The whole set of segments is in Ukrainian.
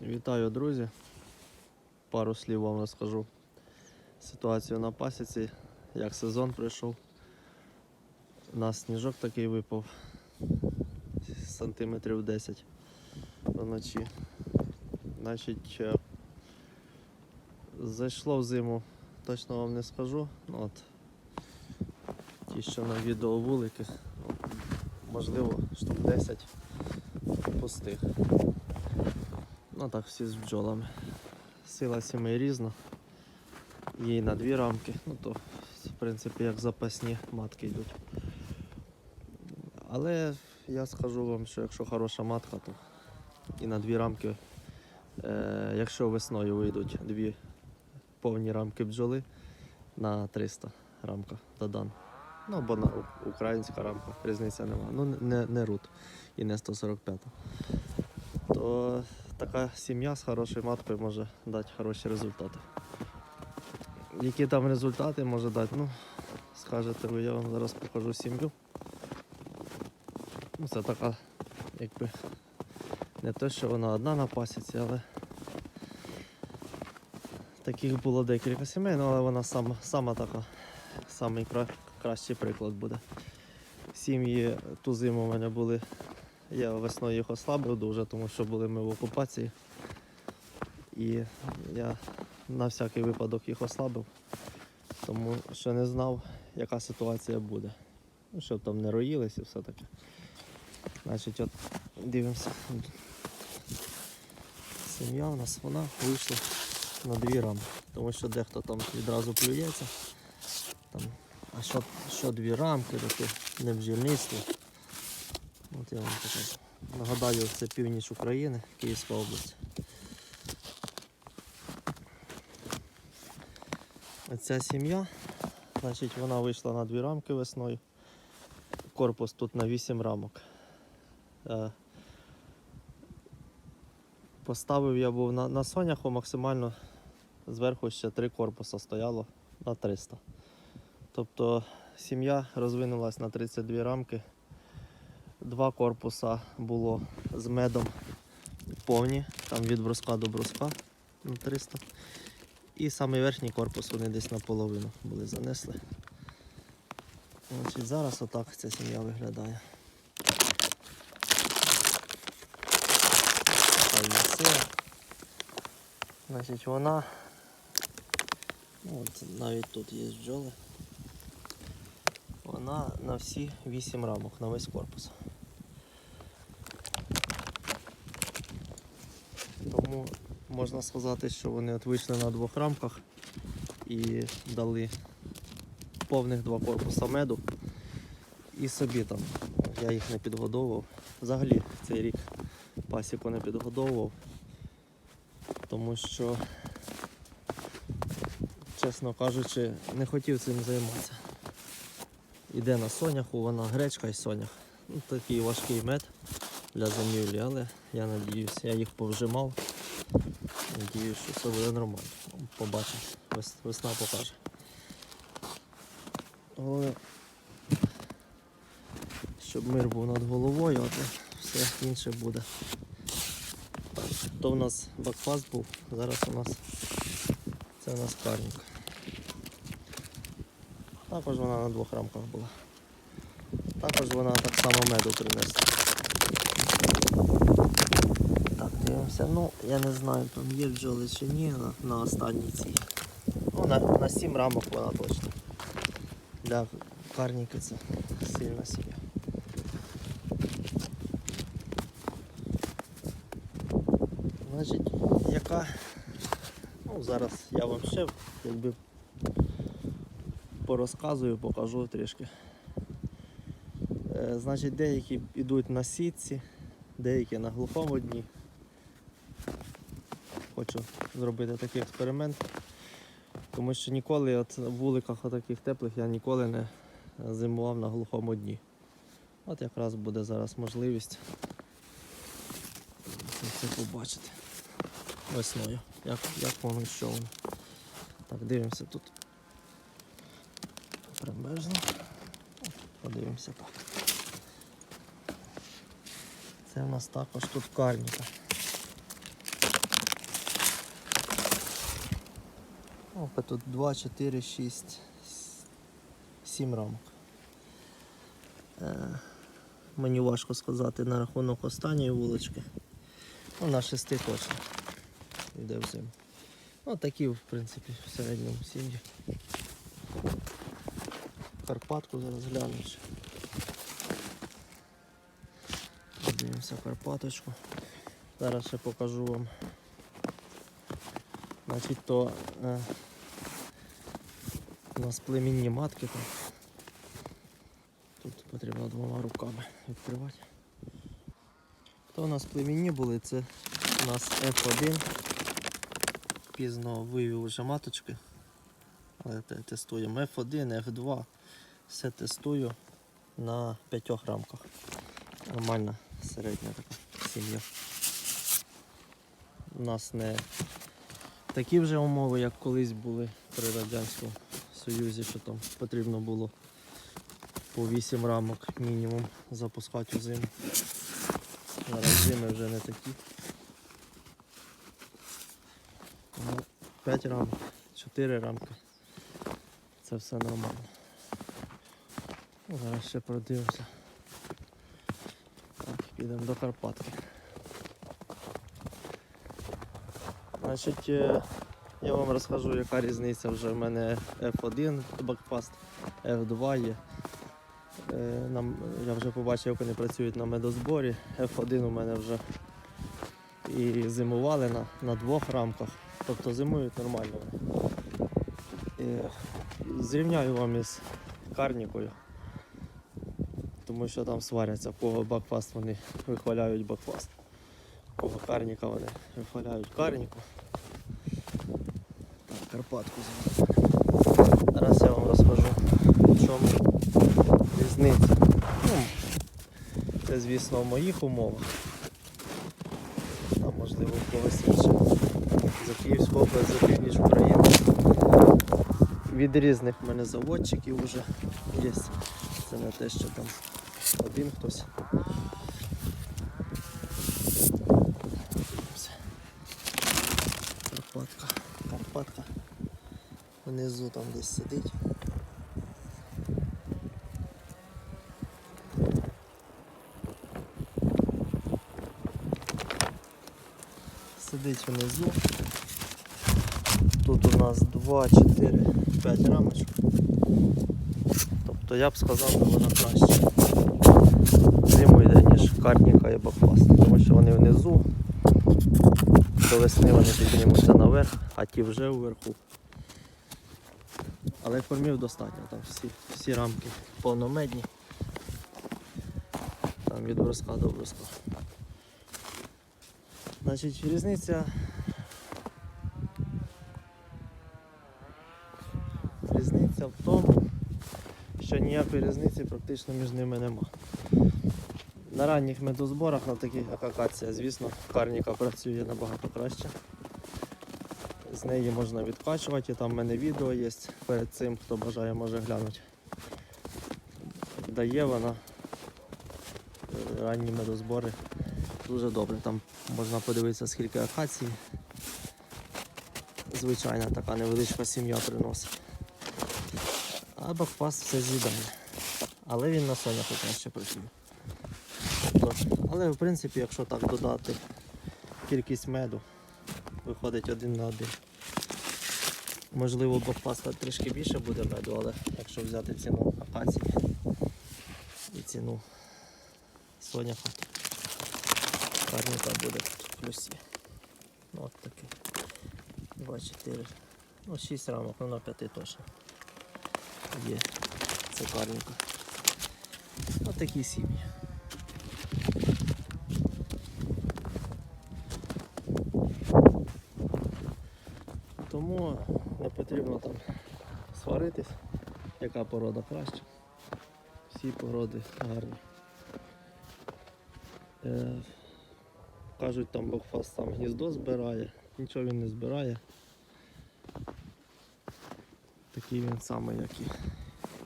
Вітаю, друзі. Пару слів вам розкажу ситуацію на пасіці, як сезон прийшов. У нас сніжок такий випав сантиметрів 10 вночі. Значить, е, зайшло в зиму, точно вам не скажу. Ну, от, ті, що на відео вулики, ну, можливо, штук 10 пустих. Ну так, всі з бджолами. Сила сімей різна. І на дві рамки. Ну то, в принципі, як запасні матки йдуть. Але я скажу вам, що якщо хороша матка, то і на дві рамки, е, якщо весною вийдуть дві повні рамки бджоли на 300 рамка додан. Ну, або на українська рамка, різниця нема. Ну, не, не рут і не 145. То така сім'я з хорошою маткою може дати хороші результати. Які там результати може дати? Ну, скажете ви, я вам зараз покажу сім'ю. Ну, це така, якби не те, що вона одна на пасіці, але таких було декілька сімей, ну, але вона сама, сама така, самий кра- кращий приклад буде. Сім'ї ту зиму у мене були я весною їх ослабив дуже, тому що були ми в окупації. І я на всякий випадок їх ослабив, тому що не знав, яка ситуація буде. Ну, щоб там не роїлись і все таке. Значить, от дивимося. Сім'я у нас вона вийшла на дві рамки, тому що дехто там відразу плюється. Там, а що, що дві рамки, таке не бджільництво. От я вам покажу. Нагадаю, це північ України, Київська область. Ця сім'я, значить, вона вийшла на дві рамки весною. Корпус тут на 8 рамок. Е, Поставив я був на, на соняху максимально зверху ще три корпуса стояло на 300. Тобто сім'я розвинулась на 32 рамки. Два корпуса було з медом повні, там від бруска до бруска на 300. І самий верхній корпус вони десь наполовину були занесли. Значить, зараз отак ця сім'я виглядає. Значить, вона. ну, От, навіть тут є бджоли. Вона на всі 8 рамок, на весь корпус. Тому можна сказати, що вони от вийшли на двох рамках і дали повних два корпуса меду. І собі там я їх не підгодовував. Взагалі цей рік пасіку не підгодовував, тому що, чесно кажучи, не хотів цим займатися. Іде на соняху, вона гречка і сонях. Ну, такий важкий мед для зимівлі, але я надіюсь, я їх повжимав. Надіюсь, що все буде нормально. Побачимо. Весна покаже. Головне, щоб мир був над головою, а то все інше буде. То в нас бакфаст був, зараз у нас це у нас карнік. Також вона на двох рамках була. Також вона так само меду принесла. Так, дивимося. Ну, я не знаю, там є бджоли чи ні на, на останній цій. Ну, на, на 7 рамок вона точно. Для карніки це сильна сім'я. Значить, яка. Ну, зараз я вам ще якби порозказую, покажу трішки. Е, значить, деякі йдуть на сітці, деякі на глухому дні. Хочу зробити такий експеримент. Тому що ніколи от в вуликах таких теплих я ніколи не зимував на глухому дні. От якраз буде зараз можливість це побачити весною. Як, як воно що воно. Так, дивимося тут. Прибережно. Подивимося так. Це у нас також тут карніка. Опа, тут 2, 4, 6, 7 рамок. Мені важко сказати на рахунок останньої вулички. Ну, на 6 точно. Йде в зиму. Ну, такі, в принципі, в середньому сім'ї. Карпатку зараз гляну. ще. Подивимося Карпаточку. Зараз ще покажу вам. Значить, то е, у нас племінні матки там. Тут потрібно двома руками відкривати. То у нас племінні були, це у нас F1. Пізно вивів вже маточки. Але тестуємо F1, F2. Все тестую на п'ятьох рамках. Нормальна середня така сім'я. У нас не такі вже умови, як колись були при Радянському Союзі, що там потрібно було по 8 рамок мінімум запускати у зиму. Зараз зими вже не такі. Тому 5 рамок, 4 рамки. Це все нормально. Зараз ще продивимося. Так, підемо до Карпатки. Значить, е, я вам розкажу, яка різниця вже в мене F1 бакфаст, F2 є. Е, Нам, я вже побачив, як вони працюють на медозборі. F1 у мене вже і зимували на, на двох рамках. Тобто зимують нормально. вони. Е, Зрівняю вам із карнікою. Тому що там сваряться, в кого бакфаст вони вихваляють бакфаст. Кого карніка вони вихваляють карніку. Карпатку зараз. Зараз я вам розкажу, в чому різниця. Ну, це, звісно, в моїх умовах. А можливо в когось інших. За Київську область, за північ України. Від різних в мене заводчиків вже є. Це не те, що там один хтось. Карпатка. Карпатка. Внизу там десь сидить. Сидить внизу. Тут у нас 2, 4, 5 рамочок. Тобто я б сказав, що вона краще. Зиму йде, ніж карніка і бакфаст. Тому що вони внизу. До весни вони піднімуться наверх, а ті вже вверху. Але кормів достатньо, там всі, всі рамки повномедні. Там від бруска до бруска. Значить, різниця. Різниця в тому, що ніякої різниці практично між ними нема. На ранніх медозборах, на таких як акація, звісно, карніка працює набагато краще. З неї можна відкачувати, там в мене відео є перед цим, хто бажає, може глянути. Дає вона ранні медозбори дуже добре. Там можна подивитися, скільки акації. Звичайна така невеличка сім'я приносить. А бакфаст все з'їдає. Але він на соняху краще працює. Тобто, але в принципі, якщо так додати кількість меду, виходить один на один. Можливо, бакфаста трішки більше буде меду, але якщо взяти ціну акації і ціну соняха, карніка буде в плюсі. Ну, от такий. 2-4. Ну, 6 рамок, ну на 5 точно. Є цукарника. Ось такі сім'ї. Тому не потрібно там сваритись, яка порода краще. Всі породи гарні. Е, кажуть, там Бокфаст там гніздо збирає, нічого він не збирає. Такий він самий, як і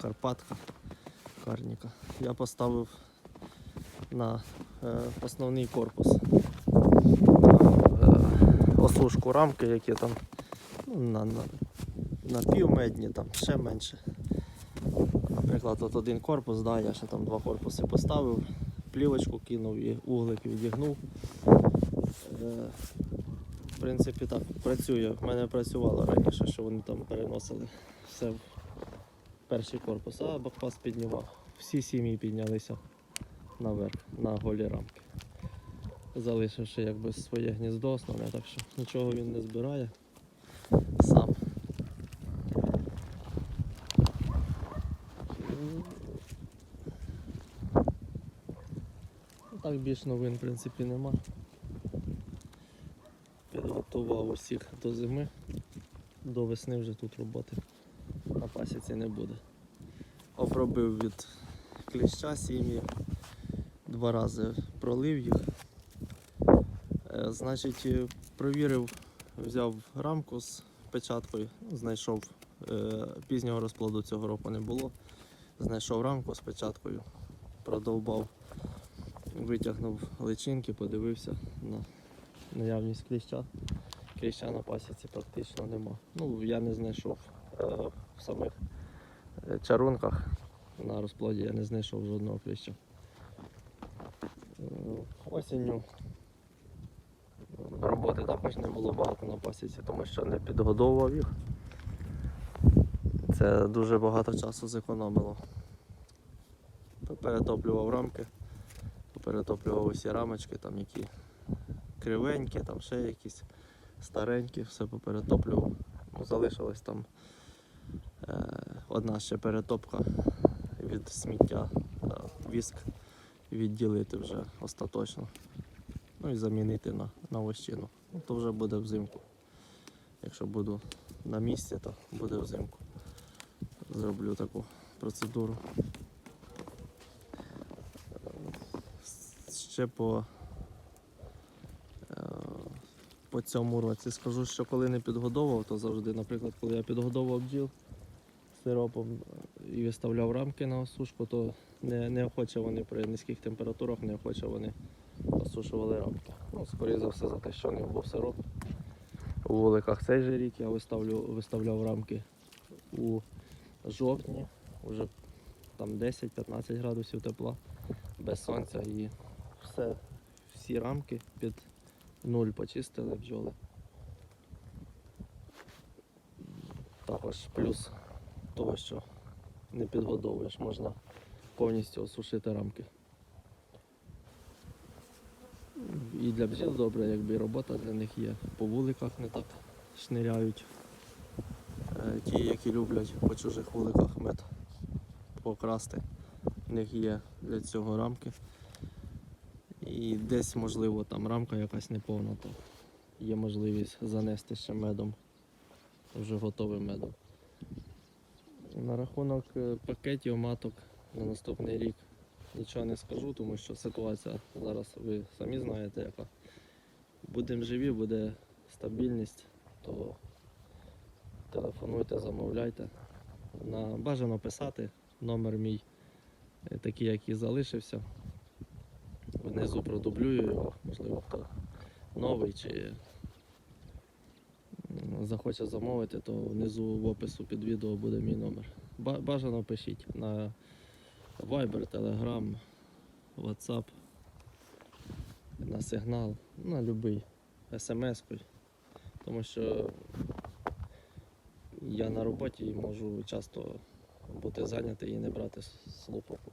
Карпатка, Карніка. Я поставив на е, основний корпус на е, осушку рамки, які там ну, на, на напівмедні, там ще менше. Наприклад, от один корпус, да, я ще там два корпуси поставив, плівочку кинув і углик відігнув. Е, В принципі, так працює. В мене працювало раніше, що вони там переносили все в перший корпус, а бакпас піднімав. Всі сім'ї піднялися наверх на голі рамки. Залишивши якби своє гніздо основне, так що нічого він не збирає сам. Ну, Так більш новин в принципі нема. Підготував усіх до зими. До весни вже тут роботи на пасіці не буде. Обробив від кліща сім'ї, два рази пролив їх. Е, Значить, е, провірив, взяв рамку з печаткою, знайшов е, пізнього розплоду цього року не було. Знайшов рамку з печаткою, продовбав, витягнув личинки, подивився на наявність кліща. Кліща на пасіці практично нема. Ну, я не знайшов е, в самих е, чарунках на розплоді, я не знайшов жодного кліща. Е, Осінню роботи також не було багато на пасіці, тому що не підгодовував їх. Це дуже багато часу зекономило. Перетоплював рамки, перетоплював усі рамочки, там які кривенькі, там ще якісь старенькі, все поперетоплював. Ну, залишилась там е, одна ще перетопка від сміття, та віск відділити вже остаточно. Ну і замінити на, на вощину. Ну, то вже буде взимку. Якщо буду на місці, то буде взимку. Зроблю таку процедуру. Ще по, е, по цьому році скажу, що коли не підгодовував, то завжди, наприклад, коли я підгодовував бджіл сиропом і виставляв рамки на осушку, то не, неохоче вони при низьких температурах, неохоче вони осушували рамки. Ну, скоріше за все, за те, що не був сироп. У вуликах цей же рік я виставлю, виставляв рамки у жовтні, вже там 10-15 градусів тепла, без сонця і все, всі рамки під нуль почистили бджоли. Також плюс того, що не підгодовуєш, можна повністю осушити рамки. І для бджіл добре, якби робота для них є. По вуликах не так шниряють. Е, Ті, які люблять по чужих вуликах мед покрасти. В них є для цього рамки. І десь, можливо, там рамка якась неповна, то є можливість занести ще медом, вже готовим медом. На рахунок е, пакетів маток на наступний рік нічого не скажу, тому що ситуація зараз ви самі знаєте, яка. Будемо живі, буде стабільність, то телефонуйте, замовляйте. На, бажано писати номер мій, е, такий, який залишився. Внизу продублюю його, можливо, хто новий чи захоче замовити, то внизу в опису під відео буде мій номер. Бажано пишіть на Viber, Telegram, WhatsApp, на сигнал, на будь-який смс Тому що я на роботі можу часто бути зайнятий і не брати слухавку.